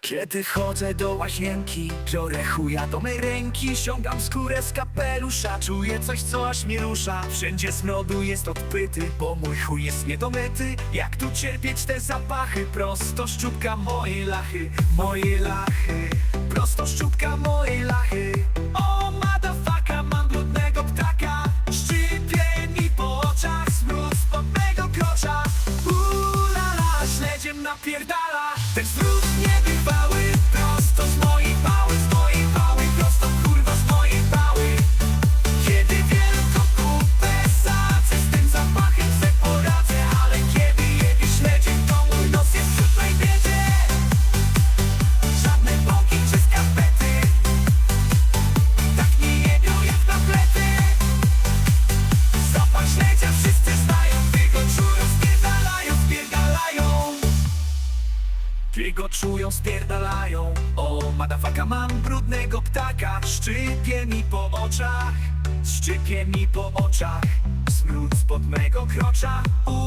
Kiedy chodzę do łazienki, biorę chuja do mej ręki Ściągam skórę z kapelusza, czuję coś co aż mnie rusza. Wszędzie smrodu jest odpyty, bo mój chuj jest niedomyty. Jak tu cierpieć te zapachy, prosto szczupka mojej lachy Moje lachy, prosto szczupka mojej lachy. O motherfucka, mam brudnego ptaka. Szczypie mi po oczach, smród spod mego krocza Ulala, śledziem napierdala. Ten smród niebywały Prosto Wy go czują, spierdalają. O, madafaka, mam brudnego ptaka. Szczypie mi po oczach Szczypie mi po oczach. Smród spod mego krocza. Napierdala